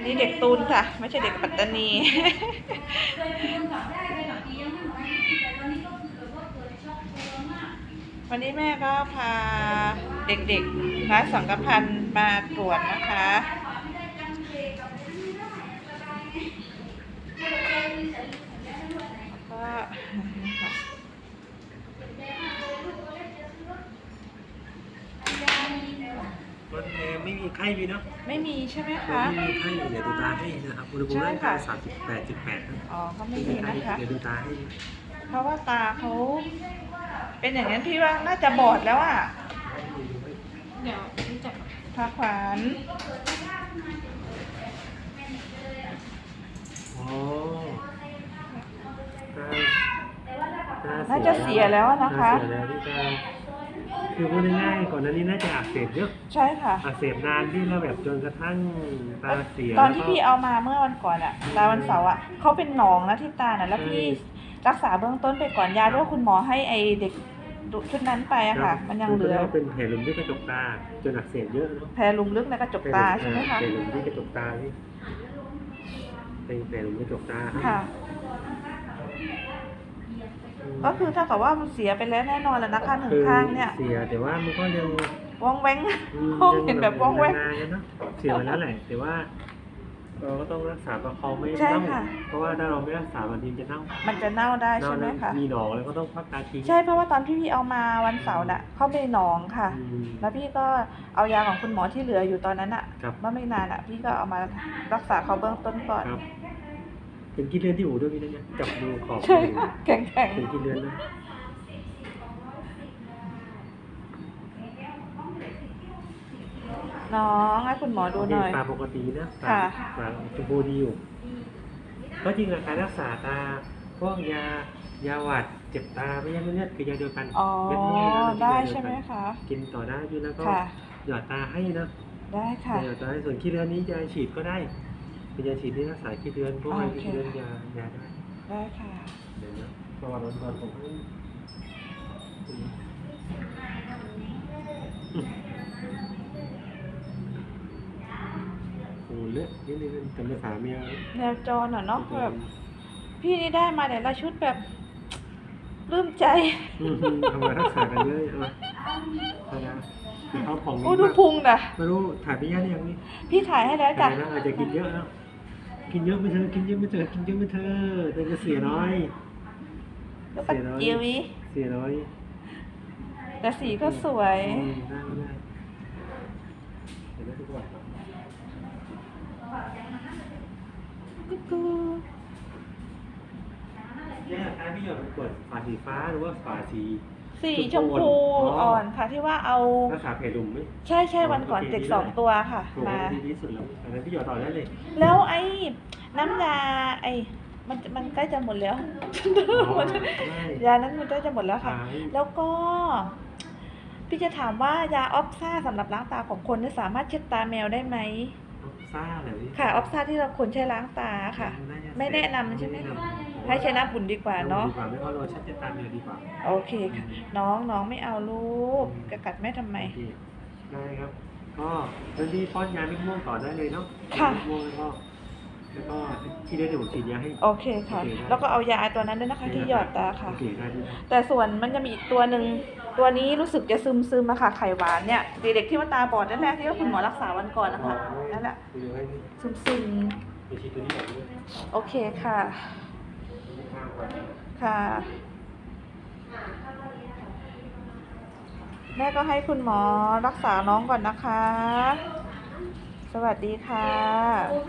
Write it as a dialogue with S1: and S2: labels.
S1: อันนี้เด็กตูนค่ะ ไม่ใช่เด็กปัตตานีวันนี้แม่ก็พาเด็กๆนะสังกพันธ์มาตรวจนะคะ ก็ค่ะ
S2: มันเองไม่มีไข้เลยเนาะ
S1: ไม่มีใช่ไหม
S2: ไม่
S1: คะ
S2: มีไข้เดี๋ยวดูตาให้นะครับอุณหภูมิร่างกายสามสิบแปดจุดแปด
S1: อ๋อก็ไม่มีนะคะ
S2: เดี๋ยวดูตาให้
S1: เพราะว่าตาเขาเป็นอย่างนั้นพี่ว่าน่าจะบอดแล้วอะ
S3: เดี๋ยวรู้จัก
S1: พาขวาน
S2: อ๋อตาต
S1: น่าจะเสียแล้วนะคะ
S2: ตาเสียแล้วที่ตา คือพูดง่ายๆก่อนหน้านี้น่าจะอักเสบเยอะ
S1: ใช่ค่ะ
S2: อักเสบนานที่เราแบบจนกระทั่งตาเสีย
S1: ตอนที่
S2: แล้วก็
S1: พี่เอามาเมื่อวันก่อนอะตาวันเสาร์อะเขาเป็นหนองนะที่ตาน่ะแล้วพี่รักษาเบื้องต้นไปก่อนยาด้วยคุณหมอให้ไอเด็กชุดนั้นไปอะค่ะ มันยังเหลือ
S2: คือเป็นแผลลมที่กระจกตาจนอักเสบเยอะเนอะ
S1: แผลลุมลึกในกระจกตาใช่ไหมคะ
S2: แผลลมที่กระจกตานี่เป็นแผลลมที่กระจกตา
S1: ค่ะ ก็คือถ้ากับว่ามันเสียไปแล้วแน่นอนแล้วนะคะหนึ่งข้างเนี่ย
S2: เสียแต่ว่ามันก็ยัง
S1: ว่องแว้ง
S2: อืม
S1: มองเห็นแบบว่องแว้ง
S2: นานๆกันเนอะเสียไปแล้วแหละแต่ว่าเราก็ต้องรักษาประคองไม่
S1: ใช่
S2: เน่า
S1: ค่ะ
S2: เพราะว่าถ้าเราไม่รักษาบางทีจะเน่า
S1: มันจะเน่าได้
S2: เน่า
S1: ใช่ไหม
S2: แล้ว
S1: คะ
S2: มีหนองแล้วก็ต้องพักตาทิ้ง
S1: ใช่เพราะว่าตอนที่พี่เอามาวันเสาร์น่ะ เขาเป็นหนองค่ะ
S2: อืม
S1: แล้วพี่ก็เอายาของคุณหมอที่เหลืออยู่ตอนนั้นอะ
S2: ครับ
S1: เมื่อไม่นานอะพี่ก็เอามารักษาเขาเบื้องต้นก่อน
S2: ครับ เป็นขี้เลื่อนที่หูด้วยพี่นะเนี่ยจับดูขอบ
S1: ใช่ค่ะแข็งแข็ง
S2: เป็นขี้เลื่อนนะ
S1: น้องให้คุณหมอดูหน่อย
S2: ตาปกตินะตา
S1: ค่ะ
S2: ตาชมพูดีอยู่ ก็จริงอะการรักษาตาพวกยายาหวัดเจ็บตาไม่ใช่เลือดคือยาเดียวกัน
S1: อ๋อ
S2: เม็ดม่วงนะ
S1: ได้
S2: คือยาเยว
S1: ใช่ไหม
S2: กัน
S1: คะ
S2: กินต่อได้อยู่แล้วก็
S1: ค่ะ
S2: หยอดตาให้นะ
S1: ได้ค่ะ
S2: หยอดตาให้ส่วนขี้เลือนนี้ยาฉีดก็ได้ เป็นยาฉีดที่รักษาขี้เลือนพวกอะไร
S1: โอเค
S2: ขี้เลือนยายาได้
S1: ได้ค่ะ
S2: เดี๋ยวนะประวัติวันก่อนผมให้โอ้เลือดนี่นี่จำภาษาเมีย
S1: แนวจรอะเนาะแบบพี่นี่ได้มาแต่ละชุดแบบปลื้มใจ
S2: อืมทำมารักษากันเยอะเอาเอาละเดี๋ยวเขาของ
S1: โอ้ดูพุงน่ะ
S2: ไม่รู้ถ่ายไปยังยังนี่
S1: พี่ถ่ายให้แล้วจ้ะ
S2: ถ่ายแล้วอาจจะกินเยอะแล้ว กินเยอะไม่เธอ กินเยอะไม่เธอ กินเยอะไม่เธอเธอจะเสียน้อย
S1: แล้วก็เจียววิ
S2: เสียน้อย
S1: แต่สีก็สวย
S2: อืมได้ไม่ได้เห็นไหมทุกวัน
S1: กุ๊กกู
S2: เนี่ยการพี่หยอดกดฝาสีฟ้าหรือว่าฝาสี
S1: สีช
S2: ช
S1: ม
S2: มพู
S1: พู
S2: อ่อน
S1: อ่อนค่ะที่ว่าเอา
S2: รักษาแผลดุมไหม
S1: ใช่ใช่วันก่อน
S2: โอเค
S1: เด็ก
S2: ดี
S1: สอง
S2: เลย
S1: ตัวค่ะ
S2: โอ้โห
S1: มา
S2: ดีที่สุดแล้วอันนั้นพี่หยอดต่อได้เลย
S1: แล้วไอ้น้ำยาไอ้มันมันใกล้จะหมดแล้วยานั้นมันใกล้จะหมดแล้วค่ะ
S2: ขาย
S1: แล้วก็พี่จะถามว่ายาออฟซ่าสำหรับล้างตาของคนเนี่ยสามารถเช็ดตาแมวได้ไหม
S2: ซ่าเหรอพี่
S1: ค่ะออฟซ่าที่เราควรใช้ล้างตาค่ะ
S2: น่าจะ
S1: ไม่แนะนำใช่ไหม
S2: แนะนำ
S1: ให้ใช้น้ำอุ่นดีกว่าเนาะ
S2: ดีกว่าไม่เอาโลชั่นจะตามเดียวดีกว่า
S1: โอเคค่ะ น้องน้องไม่เอาลูกกระกัดแม่ทำไม
S2: โอเคได้ครับ ก็ตอนนี้ป้อนยาเม็ดม่วงต่อได้เลยเนาะ
S1: ค่ะ
S2: เม็ดม่วงแล้วก็แล้วก็ที่เดือนเดี๋ยวผมฉีดยาให้
S1: โอเคค่ะ
S2: โอเคได้
S1: แล้วก็เอายาตัวนั้นด้วยนะคะที่หยอดตาค่ะ
S2: โอเคได้ด้วย
S1: แต่ส่วนมันจะมีอีกตัวหนึ่ง ตัวนี้รู้สึกจะซึมซึมๆอะค่ะ ไข่หวานเนี่ยเด็กๆที่ว่าตาบอดนั่นแหละที่ว่าคุณหมอรักษาวันก่อนนะคะนั่นแหละซึมซึมโอเคค่ะ ค่ะแม่ก็ให้คุณหมอรักษาน้องก่อนนะคะ สวัสดีค่ะ